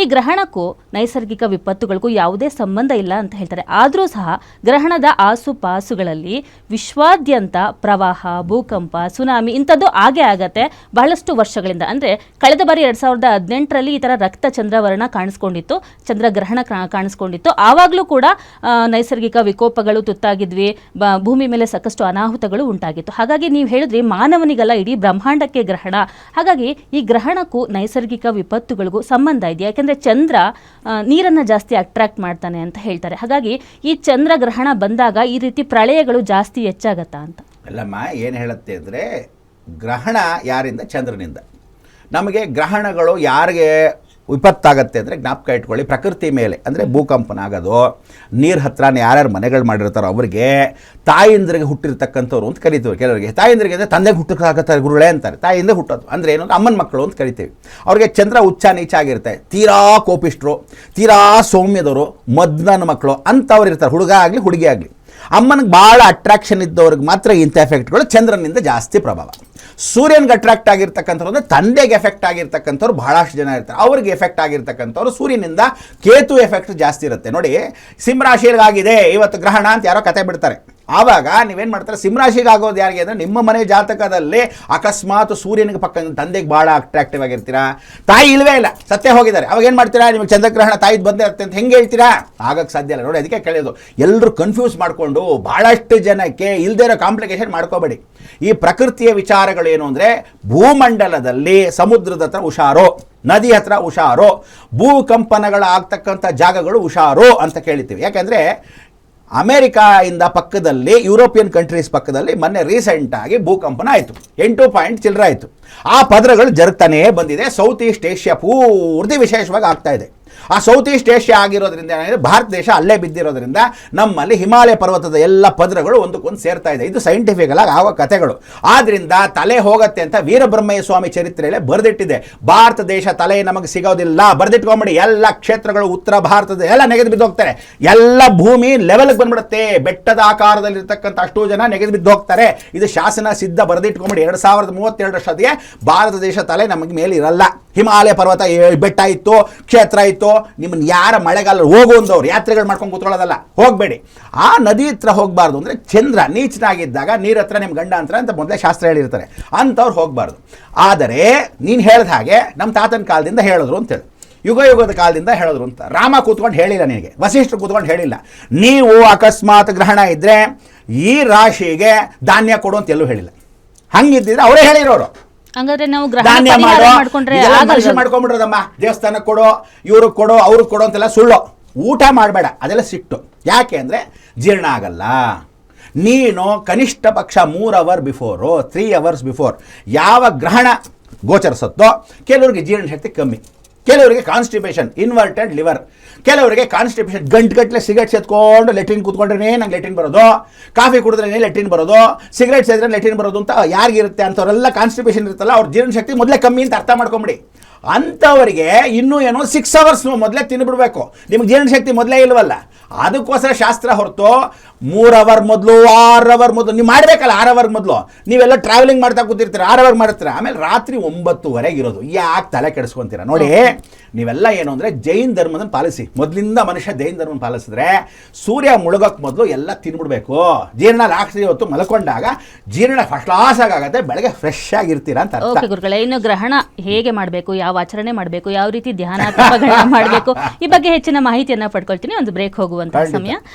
ಈ ಗ್ರಹಣಕ್ಕೂ ನೈಸರ್ಗಿಕ ವಿಪತ್ತುಗಳಿಗೂ ಯಾವುದೇ ಸಂಬಂಧ ಇಲ್ಲ ಅಂತ ಹೇಳ್ತಾರೆ. ಆದರೂ ಸಹ ಗ್ರಹಣದ ಆಸುಪಾಸುಗಳಲ್ಲಿ ವಿಶ್ವಾದ್ಯಂತ ಪ್ರವಾಹ, ಭೂಕಂಪ, ಸುನಾಮಿ ಇಂಥದ್ದು ಆಗೇ ಆಗತ್ತೆ. ಬಹಳಷ್ಟು ವರ್ಷಗಳಿಂದ. ಅಂದರೆ ಕಳೆದ ಬಾರಿ ಎರಡು ಸಾವಿರದ ಹದಿನೆಂಟರಲ್ಲಿ ಈ ಥರ ರಕ್ತ ಚಂದ್ರವರ್ಣ ಕಾಣಿಸ್ಕೊಂಡಿತ್ತು ಚಂದ್ರಗ್ರಹಣ ಕಾಣಿಸ್ಕೊಂಡಿತ್ತು. ಆವಾಗಲೂ ಕೂಡ ನೈಸರ್ಗಿಕ ವಿಕೋಪಗಳು ತುತ್ತಾಗಿದ್ವಿ ಭೂಮಿ ಮೇಲೆ ಸಾಕಷ್ಟು ಅನಾಹುತಗಳು ಉಂಟಾಗಿತ್ತು. ಹಾಗಾಗಿ ನೀವು ಹೇಳಿದ್ರಿ ಮಾನವನಿಗಲ್ಲ, ಇಡೀ ಬ್ರಹ್ಮಾಂಡಕ್ಕೆ ಗ್ರಹಣ. ಹಾಗಾಗಿ ಈ ಗ್ರಹಣಕ್ಕೂ ನೈಸರ್ಗಿಕ ವಿಪತ್ತುಗಳಿಗೂ ಸಂಬಂಧ ಇದೆ ಯಾಕೆಂದರೆ ಚಂದ್ರ ನೀರನ್ನು ಜಾಸ್ತಿ ಅಟ್ರಾಕ್ಟ್ ಮಾಡ್ತಾನೆ ಅಂತ ಹೇಳ್ತಾರೆ. ಹಾಗಾಗಿ ಈ ಚಂದ್ರ ಗ್ರಹಣ ಬಂದಾಗ ಈ ರೀತಿ ಪ್ರಳಯಗಳು ಜಾಸ್ತಿ ಹೆಚ್ಚಾಗತ್ತಾ ಅಂತ. ಅಲ್ಲಮ್ಮ ಏನು ಹೇಳುತ್ತೆ ಅಂದರೆ ಗ್ರಹಣ ಯಾರಿಂದ? ಚಂದ್ರನಿಂದ. ನಮಗೆ ಗ್ರಹಣಗಳು ಯಾರಿಗೆ ವಿಪತ್ತಾಗತ್ತೆ ಅಂದರೆ ಜ್ಞಾಪಕ ಇಟ್ಕೊಳ್ಳಿ. ಪ್ರಕೃತಿ ಮೇಲೆ ಅಂದರೆ ಭೂಕಂಪನ ಆಗೋದು ನೀರು ಹತ್ರ ಯಾರ್ಯಾರು ಮನೆಗಳು ಮಾಡಿರ್ತಾರೋ ಅವ್ರಿಗೆ ತಾಯಿಂದ್ರಿಗೆ ಹುಟ್ಟಿರ್ತಕ್ಕಂಥವ್ರು ಅಂತ ಕರಿತೀವಿ ಕೆಲವರಿಗೆ. ತಾಯಿಂದ್ರಿಗೆ ಅಂದರೆ ತಂದೆಗೆ ಹುಟ್ಟಕ್ಕಾಗತ್ತಾರೆ ಗುರುಗಳೇ ಅಂತಾರೆ. ತಾಯಿಯಿಂದ ಹುಟ್ಟೋದು. ಅಂದರೆ ಏನು ಅಮ್ಮನ ಮಕ್ಕಳು ಅಂತ ಕರಿತೀವಿ. ಅವ್ರಿಗೆ ಚಂದ್ರ ಉಚ್ಚ ನೀಚ ಆಗಿರುತ್ತೆ. ತೀರಾ ಕೋಪಿಷ್ಟರು, ತೀರಾ ಸೌಮ್ಯದವರು, ಮದ್ನನ ಮಕ್ಕಳು ಅಂಥವ್ರು ಇರ್ತಾರೆ ಹುಡುಗ ಆಗಲಿ, ಹುಡುಗಿ ಆಗಲಿ. ಅಮ್ಮನಿಗೆ ಭಾಳ ಅಟ್ರಾಕ್ಷನ್ ಇದ್ದವ್ರಿಗೆ ಮಾತ್ರ ಇಂಥ ಎಫೆಕ್ಟ್ಗಳು ಚಂದ್ರನಿಂದ ಜಾಸ್ತಿ ಪ್ರಭಾವ. ಸೂರ್ಯನ್ಗೆ ಅಟ್ರಾಕ್ಟ್ ಆಗಿರ್ತಕ್ಕಂಥವ್ರು ಅಂದರೆ ತಂದೆಗೆ ಎಫೆಕ್ಟ್ ಆಗಿರ್ತಕ್ಕಂಥವ್ರು ಬಹಳಷ್ಟು ಜನ ಇರ್ತಾರೆ. ಅವ್ರಿಗೆ ಎಫೆಕ್ಟ್ ಆಗಿರ್ತಕ್ಕಂಥವ್ರು ಸೂರ್ಯನಿಂದ ಕೇತು ಎಫೆಕ್ಟ್ ಜಾಸ್ತಿ ಇರುತ್ತೆ. ನೋಡಿ, ಸಿಂಹರಾಶಿಯರಿಗಾಗಿದೆ, ಇವತ್ತು ಗ್ರಹಣ ಅಂತ ಯಾರೋ ಕತೆ ಬಿಡ್ತಾರೆ. ಆವಾಗ ನೀವೇನು ಮಾಡ್ತಾರೆ? ಸಿಂಹರಾಶಿಗೆ ಆಗೋದು ಯಾರಿಗೆ ಅಂದರೆ ನಿಮ್ಮ ಮನೆ ಜಾತಕದಲ್ಲಿ ಅಕಸ್ಮಾತ್ ಸೂರ್ಯನಿಗೆ ಪಕ್ಕ ತಂದೆಗೆ ಭಾಳ ಅಟ್ರಾಕ್ಟಿವ್ ಆಗಿರ್ತೀರಾ? ತಾಯಿ ಇಲ್ಲವೇ ಇಲ್ಲ ಸತ್ಯ ಹೋಗಿದ್ದಾರೆ. ಅವಾಗ ಏನು ಮಾಡ್ತೀರಾ? ನಿಮಗೆ ಚಂದ್ರಗ್ರಹಣ ತಾಯಿದ್ ಬಂದೇ ಇರುತ್ತೆ ಅಂತ ಹೆಂಗೆ ಹೇಳ್ತೀರಾ? ಆಗಕ್ಕೆ ಸಾಧ್ಯ ಇಲ್ಲ. ನೋಡಿ, ಅದಕ್ಕೆ ಕೇಳೋದು ಎಲ್ಲರೂ ಕನ್ಫ್ಯೂಸ್ ಮಾಡಿಕೊಂಡು ಭಾಳಷ್ಟು ಜನಕ್ಕೆ ಇಲ್ಲದೇ ಇರೋ ಕಾಂಪ್ಲಿಕೇಶನ್ ಮಾಡ್ಕೋಬೇಡಿ. ಈ ಪ್ರಕೃತಿಯ ವಿಚಾರಗಳು ಏನು ಅಂದರೆ ಭೂಮಂಡಲದಲ್ಲಿ ಸಮುದ್ರದ ಹತ್ರ ಹುಷಾರು, ನದಿ ಹತ್ರ ಹುಷಾರು, ಭೂಕಂಪನಗಳಾಗ್ತಕ್ಕಂಥ ಜಾಗಗಳು ಹುಷಾರು ಅಂತ ಕೇಳ್ತೀವಿ ಯಾಕೆಂದರೆ ಅಮೇರಿಕಾಯಿಂದ ಪಕ್ಕದಲ್ಲಿ, ಯುರೋಪಿಯನ್ ಕಂಟ್ರೀಸ್ ಪಕ್ಕದಲ್ಲಿ ಮೊನ್ನೆ ರೀಸೆಂಟಾಗಿ ಭೂಕಂಪನ ಆಯಿತು. ಎಂಟು ಪಾಯಿಂಟ್ ಚಿಲ್ಲರ ಆಯಿತು. ಆ ಪದರಗಳು ಜರುಗ್ತಾನೇ ಬಂದಿದೆ. ಸೌತ್ ಈಸ್ಟ್ ಏಷ್ಯಾ ಪೂರ್ತಿ ವಿಶೇಷವಾಗಿ ಆಗ್ತಾ ಇದೆ. ಆ ಸೌತ್ ಈಸ್ಟ್ ಏಷ್ಯಾ ಆಗಿರೋದ್ರಿಂದ ಏನಾಗಿದೆ? ಭಾರತ ದೇಶ ಅಲ್ಲೇ ಬಿದ್ದಿರೋದ್ರಿಂದ ನಮ್ಮಲ್ಲಿ ಹಿಮಾಲಯ ಪರ್ವತದ ಎಲ್ಲ ಪದರಗಳು ಒಂದಕ್ಕೊಂದು ಸೇರ್ತಾ ಇದೆ. ಇದು ಸೈಂಟಿಫಿಕಲ್ ಆಗಿ ಆಗುವ ಕಥೆಗಳು. ಆದ್ದರಿಂದ ತಲೆ ಹೋಗತ್ತೆ ಅಂತ ವೀರಬ್ರಹ್ಮಯ್ಯ ಸ್ವಾಮಿ ಚರಿತ್ರೆಯಲ್ಲಿ ಬರೆದಿಟ್ಟಿದೆ. ಭಾರತ ದೇಶ ತಲೆ ನಮಗೆ ಸಿಗೋದಿಲ್ಲ. ಬರೆದಿಟ್ಕೊಂಬಿಡಿ, ಎಲ್ಲ ಕ್ಷೇತ್ರಗಳು ಉತ್ತರ ಭಾರತದ ಎಲ್ಲ ನೆಗೆದು ಬಿದ್ದು ಹೋಗ್ತಾರೆ ಎಲ್ಲ ಭೂಮಿ ಲೆವೆಲ್ಗೆ ಬಂದ್ಬಿಡುತ್ತೆ. ಬೆಟ್ಟದ ಆಕಾರದಲ್ಲಿರ್ತಕ್ಕಂಥ ಅಷ್ಟು ಜನ ನೆಗೆದು ಬಿದ್ದು ಹೋಗ್ತಾರೆ ಇದು ಶಾಸನ ಸಿದ್ಧ ಬರೆದಿಟ್ಕೊಂಬಿಡಿ, ಎರಡು ಸಾವಿರದ ಮೂವತ್ತೆರಡರಷ್ಟೊತ್ತಿಗೆ ಭಾರತ ದೇಶ ತಲೆ ನಮಗೆ ಮೇಲೆ ಇರಲ್ಲ ಹಿಮಾಲಯ ಪರ್ವತ ಬೆಟ್ಟ ಇತ್ತು, ಕ್ಷೇತ್ರ ಇತ್ತು ನಿಮ್ಮನ್ನ ಯಾರ ಮಳೆಗಾಲ ಹೋಗುವಂದವ್ರು ಯಾತ್ರೆಗಳು ಮಾಡ್ಕೊಂಡು ಕೂತ್ಕೊಳ್ಳೋದಲ್ಲ, ಹೋಗಬೇಡಿ. ಆ ನದಿ ಹತ್ರ ಹೋಗಬಾರ್ದು ಅಂದರೆ ಚಂದ್ರ ನೀಚನಾಗಿದ್ದಾಗ ನೀರ ಹತ್ರ ನಿಮ್ಮ ಗಂಡ ಅಂತ ಅಂತ ಮೊದಲೇ ಶಾಸ್ತ್ರ ಹೇಳಿರ್ತಾರೆ, ಅಂಥವ್ರು ಹೋಗಬಾರ್ದು. ಆದರೆ ನೀನು ಹೇಳಿದ ಹಾಗೆ ನಮ್ಮ ತಾತನ ಕಾಲದಿಂದ ಹೇಳಿದ್ರು ಅಂತೇಳಿ ಯುಗ ಯುಗದ ಕಾಲದಿಂದ ಹೇಳಿದ್ರು ಅಂತ. ರಾಮ ಕೂತ್ಕೊಂಡು ಹೇಳಿಲ್ಲ ನಿನಗೆ, ವಸಿಷ್ಠರು ಕೂತ್ಕೊಂಡು ಹೇಳಿಲ್ಲ. ನೀವು ಅಕಸ್ಮಾತ್ ಗ್ರಹಣ ಇದ್ದರೆ ಈ ರಾಶಿಗೆ ಧಾನ್ಯ ಕೊಡು ಅಂತ ಎಲ್ಲೂ ಹೇಳಿಲ್ಲ. ಹಂಗಿದ್ದಿದ್ರೆ ಅವರೇ ಹೇಳಿರೋರು. ಹಂಗಾದ್ರೆ ನಾವು ಗ್ರಹಣ ಧಾನ್ಯ ಪರಿಹಾರ ಮಾಡ್ಕೊಂಡ್ರೆ ಇದೆಲ್ಲ ಆಗಲ್ವಾ? ಮನುಷ್ಯ ಮಾಡ್ಕೊಂಡ್ಬಿಡ್ರದಮ್ಮ. ದೇವಸ್ಥಾನಕ್ಕೆ ಕೊಡೋ ಇವ್ರಿಗೆ ಕೊಡೋ ಅವ್ರಿಗೆ ಕೊಡೋ ಅಂತೆಲ್ಲ ಸುಳ್ಳು. ಊಟ ಮಾಡಬೇಡ. ಅದೆಲ್ಲ ಸಿಟ್ಟು. ಯಾಕೆ ಅಂದರೆ ಜೀರ್ಣ ಆಗಲ್ಲ. ನೀನು ಕನಿಷ್ಠ ಪಕ್ಷ ಮೂರು hour before three hours before ಯಾವ ಗ್ರಹಣ ಗೋಚರಿಸುತ್ತೋ ಕೆಲವ್ರಿಗೆ ಜೀರ್ಣ ಶಕ್ತಿ ಕಮ್ಮಿ. ಕೆಲವರಿಗೆ ಕಾನ್ಸ್ಟಿಪೇಷನ್ ಇನ್ವರ್ಟೆಡ್ ಲಿವರ್ ಕೆಲವರಿಗೆ ಕಾನ್ಸ್ಟಿಪೇಷನ್ ಗಂಟುಗಟ್ಟಲೆ ಸಿಗರೇಟ್ ಸೇದ್ಕೊಂಡು ಲೆಟ್ರಿನ್ ಕೂತ್ಕೊಂಡ್ರೆ ನಂಗೆ ಲೆಟ್ರಿನ್ ಬರೋದು. ಕಾಫಿ ಕುಡಿದ್ರೆ ಲೆಟ್ರಿನ್ ಬರೋದು. ಸಿಗರೇಟ್ ಸೇದ್ರೆ ಲೆಟ್ರಿನ್ ಬರೋದು ಅಂತ ಯಾರಿಗಿರುತ್ತೆ ಅಂತವರೆಲ್ಲ ಕಾನ್ಸ್ಟಿಪೇಷನ್ ಇರುತ್ತಲ್ಲ, ಅವ್ರ ಜೀರ್ಣಶಕ್ತಿ ಮೊದಲೇ ಕಮ್ಮಿ ಅಂತ ಅರ್ಥ ಮಾಡ್ಕೊಂಬಿಡಿ. ಅಂಥವರಿಗೆ ಇನ್ನೂ ಏನೋ ಸಿಕ್ಸ್ ಅವರ್ಸ್ ಮೊದಲೇ ತಿನ್ಬಿಡ್ಬೇಕು. ನಿಮ್ಗೆ ಜೀರ್ಣಶಕ್ತಿ ಮೊದಲೇ ಇಲ್ವಲ್ಲ? ಅದಕ್ಕೋಸ್ಕರ ಶಾಸ್ತ್ರ ಹೊರತು ಮೂರು ಅವರ್ ಮೊದಲು ಆರು ಅವರ್ ಮೊದಲು ನೀವು ಮಾಡಬೇಕಲ್ಲ ಆರು ಅವರ್ ಮೊದಲು. ನೀವೆಲ್ಲ ಟ್ರಾವೆಲಿಂಗ್ ಮಾಡ್ತಾ ಕೂತಿರ್ತೀರ ಆರು ಅವರ್ ಮಾಡ್ತೀರ. ಆಮೇಲೆ ರಾತ್ರಿ ಒಂಬತ್ತುವರೆಗೆ ಇರೋದು. ಯಾಕೆ ತಲೆ ಕೆಡಿಸ್ಕೊಂತೀರ? ನೋಡಿ ನೀವೆಲ್ಲ ಏನು ಅಂದರೆ ಜೈನ್ ಧರ್ಮದ ಪಾಲಿಸಿ. ಮೊದಲಿಂದ ಮನುಷ್ಯ ಜೈನ್ ಧರ್ಮನ ಪಾಲಿಸಿದ್ರೆ ಸೂರ್ಯ ಮುಳುಗೋಕ್ಕೆ ಮೊದಲು ಎಲ್ಲ ತಿನ್ಬಿಡ್ಬೇಕು. ಜೀರ್ಣ ರಾತ್ರಿ ಹೊತ್ತು ಮಲ್ಕೊಂಡಾಗ ಜೀರ್ಣ ಫಸ್ಟ್ ಕ್ಲಾಸ್ ಆಗುತ್ತೆ ಬೆಳಗ್ಗೆ ಫ್ರೆಶ್ ಆಗಿರ್ತೀರ ಅಂತ ಗುರುಗಳೇ ಇನ್ನು ಗ್ರಹಣ ಹೇಗೆ ಮಾಡಬೇಕು? ಯಾವ ಆಚರಣೆ ಮಾಡಬೇಕು ಯಾವ ರೀತಿ ಧ್ಯಾನ ಮಾಡಬೇಕು ಈ ಬಗ್ಗೆ ಹೆಚ್ಚಿನ ಮಾಹಿತಿಯನ್ನ ಪಡ್ಕೊಳ್ತೀನಿ. ಒಂದು ಬ್ರೇಕ್ ಹೋಗುವಂತಹ ಸಮಯ.